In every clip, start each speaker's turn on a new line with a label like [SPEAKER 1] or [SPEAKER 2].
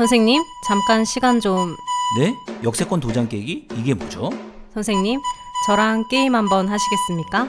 [SPEAKER 1] 선생님, 잠깐 시간 좀.
[SPEAKER 2] 네? 역세권 도장 깨기? 이게 뭐죠?
[SPEAKER 1] 선생님, 저랑 게임 한번 하시겠습니까?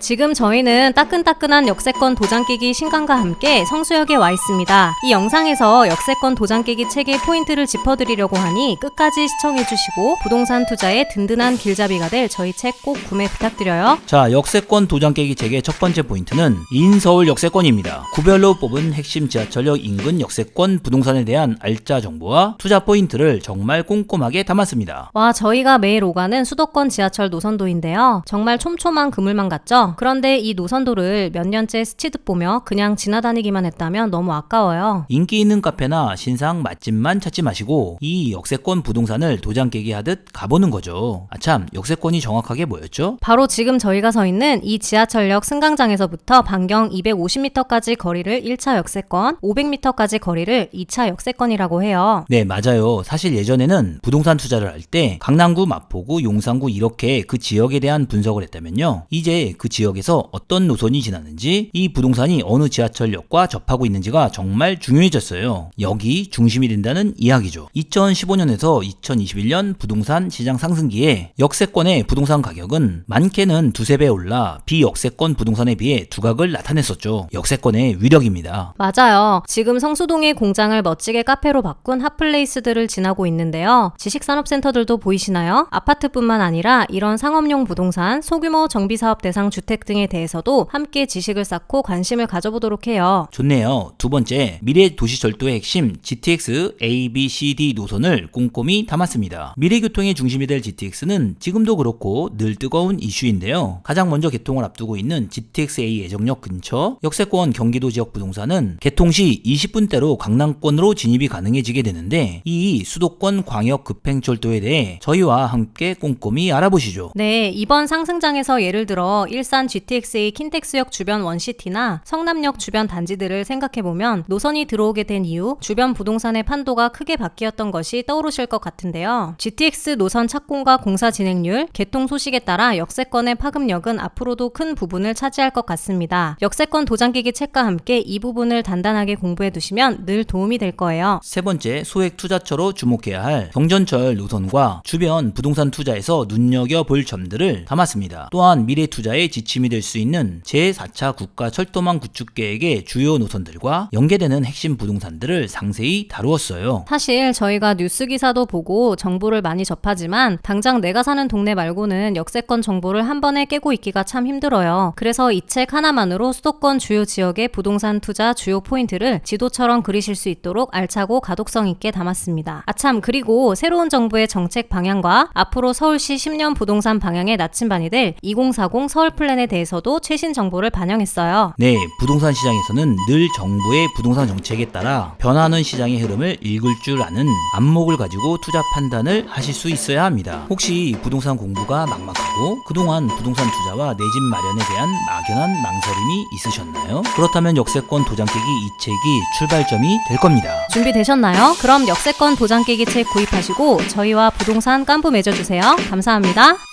[SPEAKER 1] 지금 저희는 따끈따끈한 역세권 도장 깨기 신간과 함께 성수역에 와 있습니다. 이 영상에서 역세권 도장 깨기 책의 포인트를 짚어드리려고 하니 끝까지 시청해주시고 부동산 투자에 든든한 길잡이가 될 저희 책 꼭 구매 부탁드려요.
[SPEAKER 2] 자, 역세권 도장 깨기 책의 첫 번째 포인트는 인서울 역세권입니다. 구별로 뽑은 핵심 지하철역 인근 역세권 부동산에 대한 알짜 정보와 투자 포인트를 정말 꼼꼼하게 담았습니다.
[SPEAKER 1] 와, 저희가 매일 오가는 수도권 지하철 노선도인데요. 정말 촘촘한 그물망 같죠? 그런데 이 노선도를 몇 년째 스치듯 보며 그냥 지나다니기만 했다면 너무 아까워요.
[SPEAKER 2] 인기 있는 카페나 신상 맛집만 찾지 마시고 이 역세권 부동산을 도장 깨기 하듯 가보는 거죠. 아참, 역세권이 정확하게 뭐였죠?
[SPEAKER 1] 바로 지금 저희가 서 있는 이 지하철역 승강장에서부터 반경 250m까지 거리를 1차 역세권, 500m까지 거리를 2차 역세권이라고 해요.
[SPEAKER 2] 네, 맞아요. 사실 예전에는 부동산 투자를 할 때 강남구, 마포구, 용산구 이렇게 그 지역에 대한 분석을 했다면요. 이제 그 지역 에서 어떤 노선이 지나는지 이 부동산이 어느 지하철역과 접하고 있는지가 정말 중요해졌어요. 여기 중심이 된다는 이야기죠. 2015년에서 2021년 부동산 시장 상승기에 역세권의 부동산 가격은 많게는 두세 배 올라 비역세권 부동산에 비해 두각을 나타냈었죠. 역세권의 위력입니다.
[SPEAKER 1] 맞아요. 지금 성수동의 공장을 멋지게 카페로 바꾼 핫플레이스들을 지나고 있는데요. 지식산업센터들도 보이시나요? 아파트뿐만 아니라 이런 상업용 부동산, 소규모 정비사업 대상 주택 등에 대해서도 함께 지식을 쌓고 관심을 가져보도록 해요.
[SPEAKER 2] 좋네요. 두 번째, 미래 도시철도의 핵심 GTX A, B, C, D 노선을 꼼꼼히 담았습니다. 미래 교통의 중심이 될 GTX는 지금도 그렇고 늘 뜨거운 이슈인데요. 가장 먼저 개통을 앞두고 있는 GTX A 예정역 근처 역세권 경기도 지역 부동산은 개통 시 20분대로 강남권으로 진입이 가능해지게 되는데 이 수도권 광역 급행철도에 대해 저희와 함께 꼼꼼히 알아보시죠.
[SPEAKER 1] 네, 이번 상승장에서 예를 들어 일산 GTXA 킨텍스역 주변 원시티나 성남역 주변 단지들을 생각해보면 노선이 들어오게 된 이후 주변 부동산의 판도가 크게 바뀌었던 것이 떠오르실 것 같은데요. GTX 노선 착공과 공사 진행률, 개통 소식에 따라 역세권의 파급력은 앞으로도 큰 부분을 차지할 것 같습니다. 역세권 도장깨기 책과 함께 이 부분을 단단하게 공부해 두시면 늘 도움이 될 거예요.
[SPEAKER 2] 세 번째 소액 투자처로 주목해야 할 경전철 노선과 주변 부동산 투자에서 눈여겨볼 점들을 담았습니다. 또한 미래 투자의 지침 이 될 수 있는 제4차 국가 철도망 구축 계획의 주요 노선들과 연계되는 핵심 부동산들을 상세히 다루었어요.
[SPEAKER 1] 사실 저희가 뉴스 기사도 보고 정보를 많이 접하지만 당장 내가 사는 동네 말고는 역세권 정보를 한 번에 깨고 있기가 참 힘들어요. 그래서 이 책 하나만으로 수도권 주요 지역의 부동산 투자 주요 포인트를 지도처럼 그리실 수 있도록 알차고 가독성 있게 담았습니다. 아참 그리고 새로운 정부의 정책 방향과 앞으로 서울시 10년 부동산 방향의 나침반이 될 2040 서울 플랜 에 대해서도 최신 정보를 반영했어요.
[SPEAKER 2] 네, 부동산 시장에서는 늘 정부의 부동산 정책에 따라 변하는 시장의 흐름을 읽을 줄 아는 안목을 가지고 투자 판단을 하실 수 있어야 합니다. 혹시 부동산 공부가 막막하고 그동안 부동산 투자와 내 집 마련에 대한 막연한 망설임이 있으셨나요? 그렇다면 역세권 도장깨기 이 책이 출발점이 될 겁니다.
[SPEAKER 1] 준비되셨나요? 그럼 역세권 도장 깨기 책 구입하시고 저희와 부동산 깐부 맺어주세요. 감사합니다.